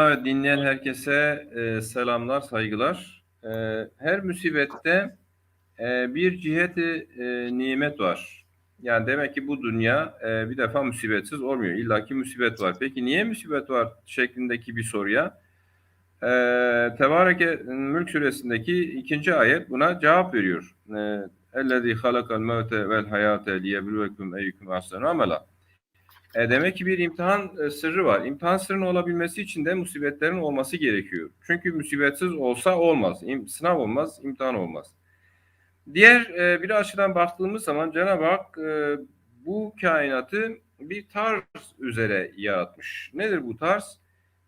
Evet, dinleyen herkese e, selamlar, saygılar. E, her musibette e, bir ciheti e, nimet var. Yani demek ki bu dünya e, bir defa musibetsiz olmuyor. İlla ki musibet var. Peki niye musibet var şeklindeki bir soruya e, Tebareke Mülk suresindeki ikinci ayet buna cevap veriyor. E, halakal mevte vel hayate liyebluvekum eyyukum ahsenu amela. E demek ki bir imtihan e, sırrı var. İmtihan sırrının olabilmesi için de musibetlerin olması gerekiyor. Çünkü musibetsiz olsa olmaz. İm, sınav olmaz, imtihan olmaz. Diğer e, bir açıdan baktığımız zaman Cenab-ı Hak e, bu kainatı bir tarz üzere yaratmış. Nedir bu tarz?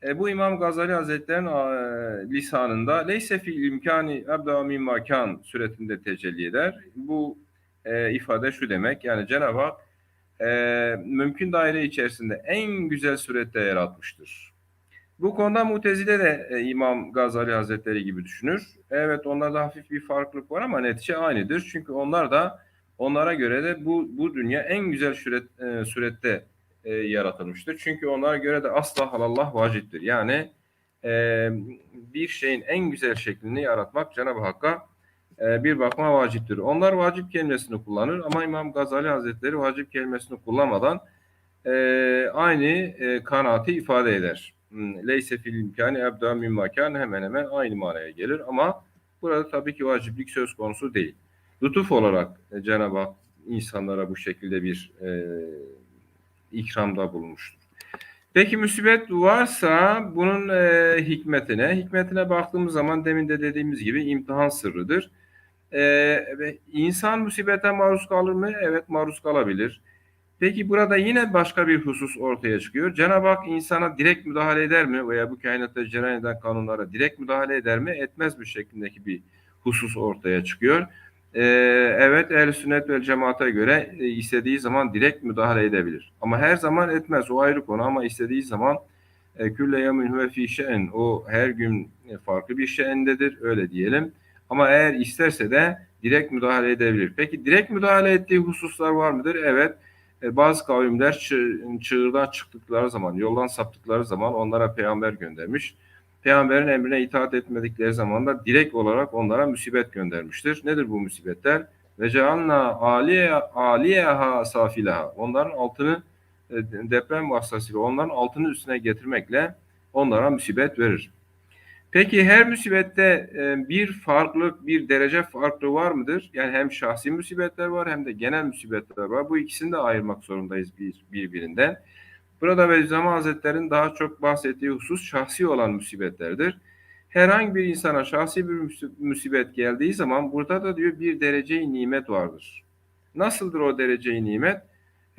E, bu İmam Gazali Hazretleri'nin e, lisanında leyse fil imkani ebda min makan suretinde tecelli eder. Bu e, ifade şu demek yani Cenab-ı Hak e, mümkün daire içerisinde en güzel surette yaratmıştır. Bu konuda Mutezile de e, İmam Gazali Hazretleri gibi düşünür. Evet onlarda hafif bir farklılık var ama netice aynıdır. Çünkü onlar da onlara göre de bu, bu dünya en güzel suret, e, surette e, yaratılmıştır. Çünkü onlara göre de asla halallah vaciptir. Yani e, bir şeyin en güzel şeklini yaratmak Cenab-ı Hakk'a e, bir bakma vaciptir. Onlar vacip kelimesini kullanır ama İmam Gazali Hazretleri vacip kelimesini kullanmadan e, aynı e, kanaati ifade eder. Hmm, Leyse fil imkani ebda min makan hemen hemen aynı manaya gelir ama burada tabii ki vaciplik söz konusu değil. Lütuf olarak e, Cenab-ı Hak insanlara bu şekilde bir e, ikramda bulunmuştur. Peki musibet varsa bunun e, hikmetine, hikmetine baktığımız zaman demin de dediğimiz gibi imtihan sırrıdır. E, insan musibete maruz kalır mı? Evet maruz kalabilir. Peki burada yine başka bir husus ortaya çıkıyor. Cenab-ı Hak insana direkt müdahale eder mi veya bu kainatta cereyan eden kanunlara direkt müdahale eder mi? Etmez mi şeklindeki bir husus ortaya çıkıyor. Ee, evet ehl sünnet ve cemaate göre e, istediği zaman direkt müdahale edebilir. Ama her zaman etmez o ayrı konu ama istediği zaman e, külle yemin huve fi şe'n o her gün e, farklı bir şe'ndedir öyle diyelim. Ama eğer isterse de direkt müdahale edebilir. Peki direkt müdahale ettiği hususlar var mıdır? Evet. E, bazı kavimler çığ, çığırdan çıktıkları zaman, yoldan saptıkları zaman onlara peygamber göndermiş. Peygamberin emrine itaat etmedikleri zaman da direkt olarak onlara musibet göndermiştir. Nedir bu musibetler? Ve cealna aliyeha safilaha. Onların altını e, deprem vasıtasıyla onların altını üstüne getirmekle onlara musibet verir. Peki her musibette e, bir farklılık, bir derece farklı var mıdır? Yani hem şahsi musibetler var hem de genel musibetler var. Bu ikisini de ayırmak zorundayız bir, birbirinden. Burada Bediüzzaman Hazretleri'nin daha çok bahsettiği husus şahsi olan musibetlerdir. Herhangi bir insana şahsi bir musibet geldiği zaman burada da diyor bir dereceyi nimet vardır. Nasıldır o dereceyi nimet?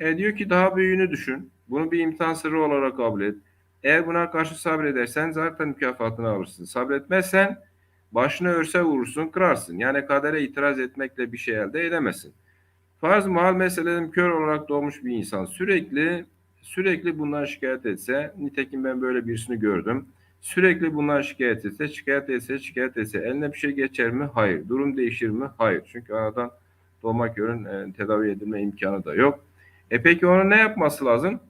E, diyor ki daha büyüğünü düşün. Bunu bir imtihan sırrı olarak kabul et. Eğer buna karşı sabredersen zaten mükafatını alırsın. Sabretmezsen başını örse vurursun, kırarsın. Yani kadere itiraz etmekle bir şey elde edemezsin. Farz mahal meselelerim kör olarak doğmuş bir insan sürekli sürekli bundan şikayet etse, nitekim ben böyle birisini gördüm. Sürekli bundan şikayet etse, şikayet etse, şikayet etse, eline bir şey geçer mi? Hayır. Durum değişir mi? Hayır. Çünkü aradan doğma körün e, tedavi edilme imkanı da yok. E peki onun ne yapması lazım?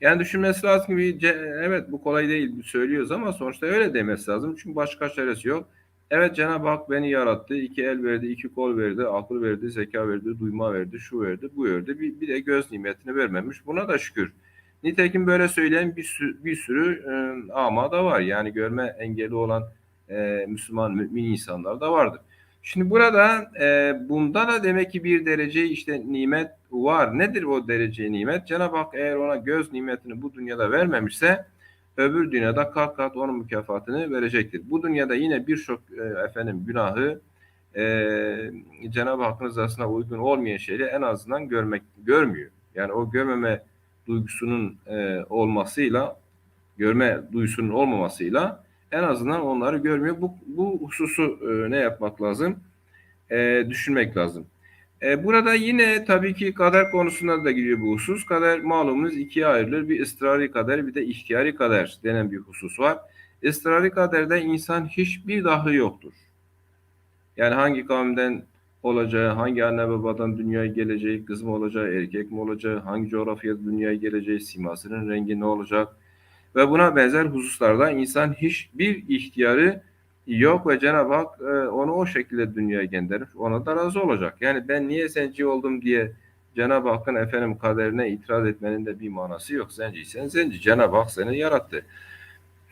Yani düşünmesi lazım ki evet bu kolay değil söylüyoruz ama sonuçta öyle demesi lazım. Çünkü başka çaresi yok. Evet Cenab-ı Hak beni yarattı. iki el verdi, iki kol verdi, akıl verdi, zeka verdi, duyma verdi, şu verdi, bu verdi. Bir, bir de göz nimetini vermemiş. Buna da şükür. Nitekim böyle söyleyen bir sürü, bir sürü e, ama da var. Yani görme engeli olan e, Müslüman, mümin insanlar da vardır. Şimdi burada e, bunda da demek ki bir derece işte nimet var. Nedir o derece nimet? Cenab-ı Hak eğer ona göz nimetini bu dünyada vermemişse öbür dünyada kat kat onun mükafatını verecektir. Bu dünyada yine birçok e, efendim günahı e, Cenab-ı Hakk'ın rızasına uygun olmayan şeyleri en azından görmek görmüyor. Yani o görmeme duygusunun e, olmasıyla görme duyusunun olmamasıyla en azından onları görmüyor. Bu, bu hususu e, ne yapmak lazım? E, düşünmek lazım. E, burada yine tabii ki kader konusunda da giriyor bu husus. Kader malumunuz ikiye ayrılır. Bir ısrarı kader bir de ihtiyari kader denen bir husus var. Israrı kaderde insan hiçbir dahi yoktur. Yani hangi kavimden olacağı, hangi anne babadan dünyaya geleceği, kız mı olacağı, erkek mi olacağı, hangi coğrafyada dünyaya geleceği, simasının rengi ne olacak, ve buna benzer hususlarda insan hiçbir ihtiyarı yok ve Cenab-ı Hak e, onu o şekilde dünyaya göndermiş. Ona da razı olacak. Yani ben niye zenci oldum diye Cenab-ı Hakk'ın efendim kaderine itiraz etmenin de bir manası yok. Zenciysen zenci. Cenab-ı Hak seni yarattı.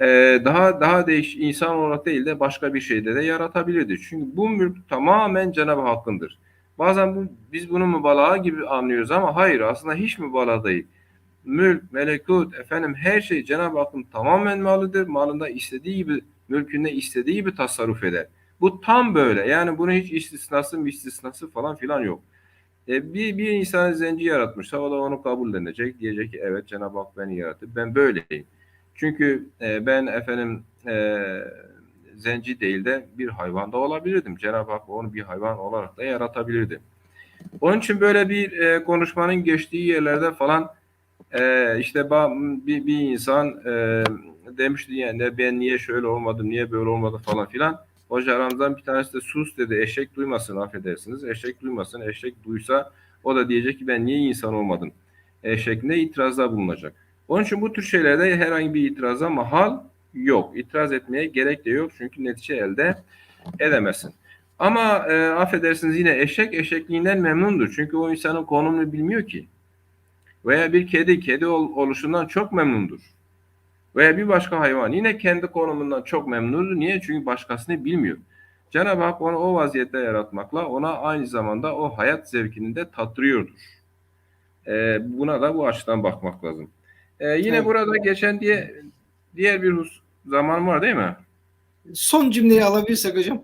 Ee, daha daha değiş insan olarak değil de başka bir şeyde de yaratabilirdi. Çünkü bu mülk tamamen Cenab-ı Hakk'ındır. Bazen bu, biz bunu mübalağa gibi anlıyoruz ama hayır aslında hiç mübalağa değil. Mülk, melekut, efendim her şey Cenab-ı Hakk'ın tamamen malıdır. Malında istediği gibi, mülkünde istediği gibi tasarruf eder. Bu tam böyle. Yani bunun hiç istisnası, istisnası falan filan yok. E, bir, bir insanı zenci yaratmışsa o da onu kabullenecek. Diyecek ki evet Cenab-ı Hak beni yarattı. Ben böyleyim. Çünkü e, ben efendim e, zenci değil de bir hayvan da olabilirdim. Cenab-ı Hak onu bir hayvan olarak da yaratabilirdi. Onun için böyle bir e, konuşmanın geçtiği yerlerde falan e, işte bir, bir insan e, demişti yani ben niye şöyle olmadım, niye böyle olmadı falan filan. Hoca aramızdan bir tanesi de sus dedi. Eşek duymasın affedersiniz. Eşek duymasın. Eşek duysa o da diyecek ki ben niye insan olmadım? E, şeklinde itirazda bulunacak. Onun için bu tür şeylerde herhangi bir itiraza mahal yok. İtiraz etmeye gerek de yok. Çünkü netice elde edemezsin. Ama e, affedersiniz yine eşek eşekliğinden memnundur. Çünkü o insanın konumunu bilmiyor ki. Veya bir kedi kedi ol, oluşundan çok memnundur. Veya bir başka hayvan yine kendi konumundan çok memnundur. Niye? Çünkü başkasını bilmiyor. Cenab-ı Hak onu o vaziyette yaratmakla ona aynı zamanda o hayat zevkini de tattırıyordur. E, buna da bu açıdan bakmak lazım. E, yine evet. burada geçen diye diğer bir hus zaman var değil mi? Son cümleyi alabilirsek hocam.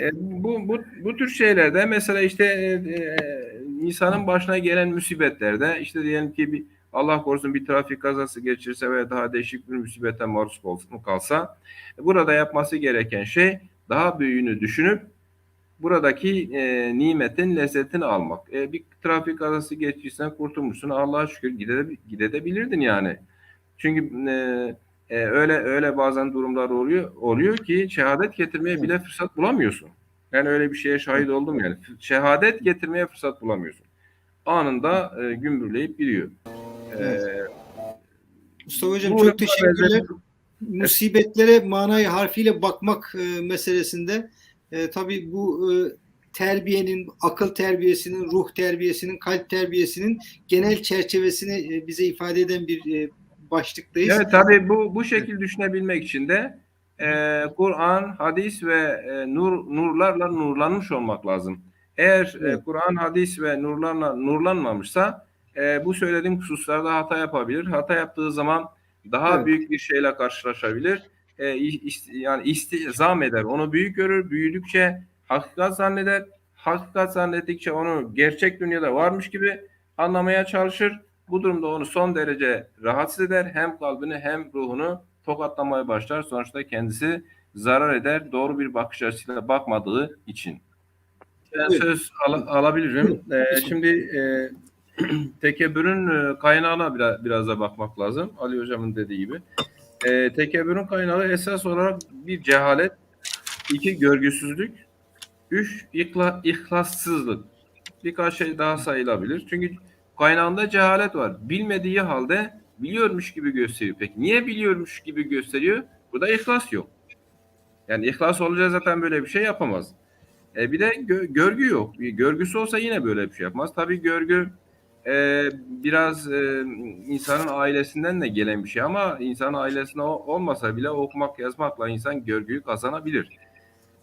e, bu, bu, bu tür şeylerde mesela işte e, e, insanın başına gelen musibetlerde işte diyelim ki bir Allah korusun bir trafik kazası geçirse veya daha değişik bir musibete maruz kalsa burada yapması gereken şey daha büyüğünü düşünüp buradaki e, nimetin lezzetini almak. E, bir trafik kazası geçtiysen kurtulmuşsun. Allah'a şükür gide, gidebilirdin yani. Çünkü e, e, öyle öyle bazen durumlar oluyor oluyor ki şehadet getirmeye bile fırsat bulamıyorsun. Ben öyle bir şeye şahit oldum yani. Şehadet getirmeye fırsat bulamıyorsun. Anında e, gümbürleyip gidiyor. Evet. Mustafa Hocam çok teşekkürler. Musibetlere manayı harfiyle bakmak e, meselesinde e, tabii bu e, terbiyenin, akıl terbiyesinin, ruh terbiyesinin, kalp terbiyesinin genel çerçevesini e, bize ifade eden bir e, başlıktayız. Evet tabii bu bu şekilde düşünebilmek için de e, Kur'an, hadis ve e, nur nurlarla nurlanmış olmak lazım. Eğer e, Kur'an, hadis ve nurlarla nurlanmamışsa e, bu söylediğim hususlarda hata yapabilir. Hata yaptığı zaman daha evet. büyük bir şeyle karşılaşabilir. E, ist, yani istizam eder. Onu büyük görür. Büyüdükçe hakikat zanneder. Hakikat zannettikçe onu gerçek dünyada varmış gibi anlamaya çalışır. Bu durumda onu son derece rahatsız eder. Hem kalbini hem ruhunu tokatlamaya başlar. Sonuçta kendisi zarar eder. Doğru bir bakış açısıyla bakmadığı için. Ben söz al, alabilirim. Ee, şimdi e, tekebbürün kaynağına biraz, biraz da bakmak lazım. Ali Hocam'ın dediği gibi. E, tekebbürün kaynağı esas olarak bir cehalet, iki görgüsüzlük, üç ikla, ihlassızlık. Birkaç şey daha sayılabilir. Çünkü kaynağında cehalet var. Bilmediği halde biliyormuş gibi gösteriyor. Peki niye biliyormuş gibi gösteriyor? Burada ihlas yok. Yani ihlas olacak zaten böyle bir şey yapamaz. E bir de gö- görgü yok. Görgüsü olsa yine böyle bir şey yapmaz. Tabii görgü e, biraz e, insanın ailesinden de gelen bir şey ama insanın ailesinde olmasa bile okumak yazmakla insan görgüyü kazanabilir.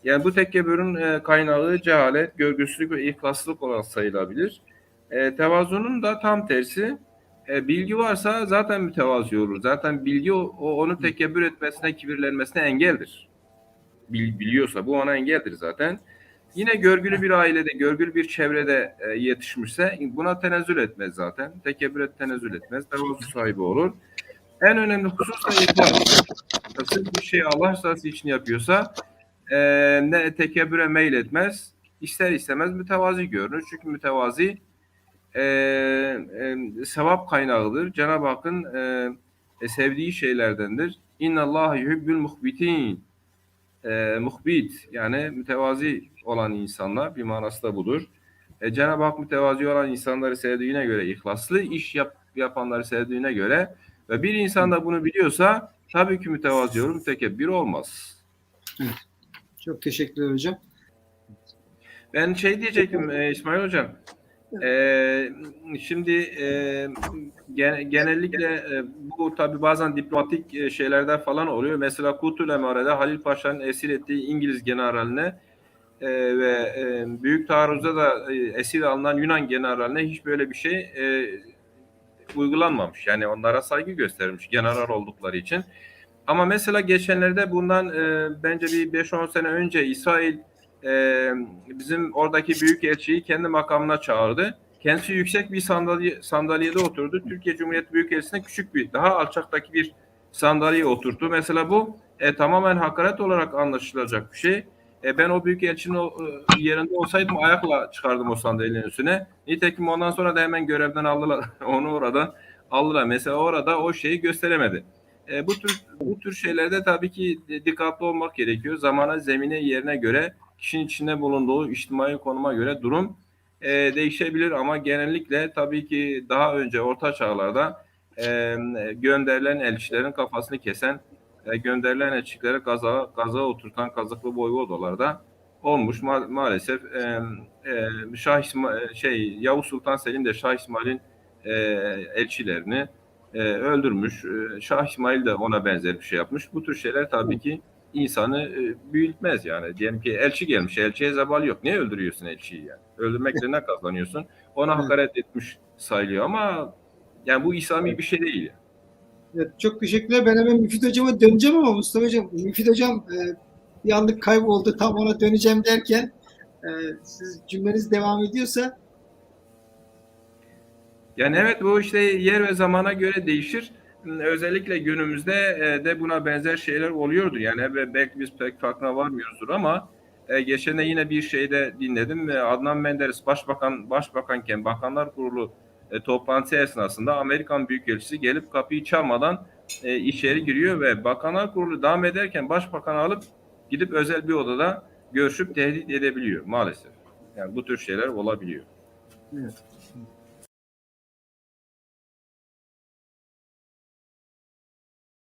Yani bu tekebbürün e, kaynağı cehalet, görgüsüzlük ve ihlaslık olarak sayılabilir. E, tevazunun da tam tersi. E, bilgi varsa zaten mütevazi olur. Zaten bilgi o, onu tekebbür etmesine, kibirlenmesine engeldir. Bil, biliyorsa bu ona engeldir zaten. Yine görgülü bir ailede, görgülü bir çevrede e, yetişmişse buna tenezzül etmez zaten. Tekebbür et, tenezzül etmez. Tevazu sahibi olur. En önemli husus da ihlas. Bir şey Allah rızası için yapıyorsa e, ne tekebbüre meyil etmez. İster istemez mütevazi görünür. Çünkü mütevazi e, e, sevap kaynağıdır. Cenab-ı Hakk'ın e, sevdiği şeylerdendir. İnna Allah yuhibbül muhbitin. E, muhbit yani mütevazi olan insanlar bir manası da budur. E, Cenab-ı Hak mütevazi olan insanları sevdiğine göre ihlaslı iş yap, yapanları sevdiğine göre Ve bir insan da bunu biliyorsa tabii ki mütevazi olur, mütekebbir olmaz. Çok teşekkürler hocam. Ben şey diyecektim e, İsmail Hocam. E, şimdi e, gen- genellikle e, bu tabi bazen diplomatik e, şeylerde falan oluyor. Mesela Kutul Emare'de Halil Paşa'nın esir ettiği İngiliz generaline e, ve e, Büyük Taarruz'da da e, esir alınan Yunan generaline hiç böyle bir şey e, uygulanmamış. Yani onlara saygı gösterilmiş general oldukları için. Ama mesela geçenlerde bundan e, bence bir 5-10 sene önce İsrail e, bizim oradaki büyük elçiyi kendi makamına çağırdı. Kendisi yüksek bir sandalye, sandalyede oturdu. Türkiye Cumhuriyeti Büyükelçisi'ne küçük bir, daha alçaktaki bir sandalyeye oturttu. Mesela bu e, tamamen hakaret olarak anlaşılacak bir şey. E, ben o büyükelçinin o, e, yerinde olsaydım ayakla çıkardım o sandalyenin üstüne. Nitekim ondan sonra da hemen görevden aldılar. Onu oradan aldılar. Mesela orada o şeyi gösteremedi. E, bu tür bu tür şeylerde tabii ki dikkatli olmak gerekiyor. Zamana, zemine, yerine göre kişinin içinde bulunduğu içtimai konuma göre durum e, değişebilir ama genellikle tabii ki daha önce orta çağlarda e, gönderilen elçilerin kafasını kesen, e, gönderilen elçilere gaza, gaza oturtan kazıklı boyvodalarda olmuş. Ma- maalesef e, e, Şah İsma- şey Yavuz Sultan Selim de Şah İsmail'in e, elçilerini e, öldürmüş. E, Şah İsmail de ona benzer bir şey yapmış. Bu tür şeyler tabii ki insanı e, büyütmez yani. Diyelim ki elçi gelmiş, elçiye zebal yok. Niye öldürüyorsun elçiyi yani? Öldürmekle ne kazanıyorsun? Ona hakaret etmiş sayılıyor ama yani bu İslami bir şey değil. Evet, çok teşekkürler. Ben hemen Müfit Hocam'a döneceğim ama Mustafa Hocam, Müfit Hocam e, bir anlık kayboldu. Tam ona döneceğim derken e, siz cümleniz devam ediyorsa Yani evet bu işte yer ve zamana göre değişir. Özellikle günümüzde e, de buna benzer şeyler oluyordur. Yani belki biz pek farkına varmıyoruzdur ama e, geçen de yine bir şeyde dinledim ve Adnan Menderes başbakan başbakanken Bakanlar Kurulu e, toplantısı esnasında Amerikan Büyükelçisi gelip kapıyı çalmadan e, içeri giriyor ve Bakanlar Kurulu devam ederken başbakanı alıp gidip özel bir odada görüşüp tehdit edebiliyor maalesef. Yani bu tür şeyler olabiliyor. Evet.